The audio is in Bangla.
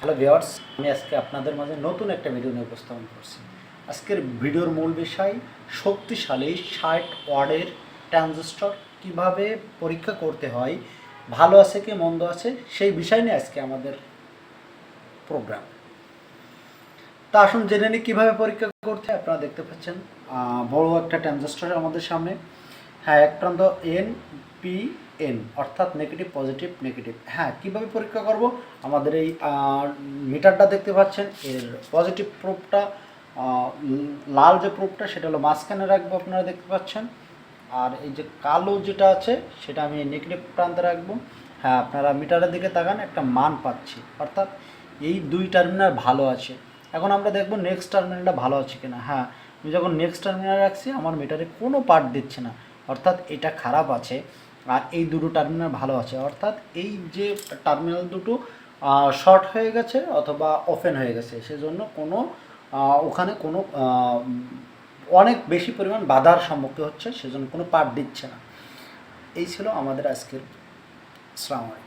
হ্যালো ভিওয়ার্স আমি আজকে আপনাদের মাঝে নতুন একটা ভিডিও নিয়ে উপস্থাপন করছি। আজকের ভিডিওর মূল বিষয়, শক্তিশালী ষাট ওয়ার্ডের ট্রানজিস্টর কীভাবে পরীক্ষা করতে হয়, ভালো আছে কি মন্দ আছে, সেই বিষয় নিয়ে আজকে আমাদের প্রোগ্রাম তা আসুন জেনে নিই কীভাবে পরীক্ষা করতে আপনারা দেখতে পাচ্ছেন বড় একটা ট্রানজিস্টর আমাদের সামনে। হ্যাঁ এক প্রান্ত এন পি এন অর্থাৎ নেগেটিভ পজিটিভ নেগেটিভ হ্যাঁ কীভাবে পরীক্ষা করব? আমাদের এই মিটারটা দেখতে পাচ্ছেন। এর পজিটিভ প্রুফটা লাল যে প্রুফটা সেটা হলো মাঝখানে রাখব, আপনারা দেখতে পাচ্ছেন। আর এই যে কালো যেটা আছে, সেটা আমি নেগেটিভ প্রান্তে রাখব। হ্যাঁ আপনারা মিটারের দিকে তাকান, একটা মান পাচ্ছি। অর্থাৎ এই দুই টার্মিনাল ভালো আছে। এখন আমরা দেখব নেক্সট টার্মিনালটা ভালো আছে কিনা। হ্যাঁ আমি যখন নেক্সট টার্মিনাল রাখছি, আমার মিটারে কোনো পার্ট দিচ্ছে না। অর্থাৎ এটা খারাপ আছে। আর এই দুটো টার্মিনাল ভালো আছে। অর্থাৎ এই যে টার্মিনাল দুটো শর্ট হয়ে গেছে অথবা ওপেন হয়ে গেছে, সেজন্য কোনো ওখানে কোনো অনেক বেশি পরিমাণ বাধার সম্মুখীন হচ্ছে, সেজন্য কোনো পার্ট দিচ্ছে না। এই ছিল আমাদের আজকের শ্রাবণ।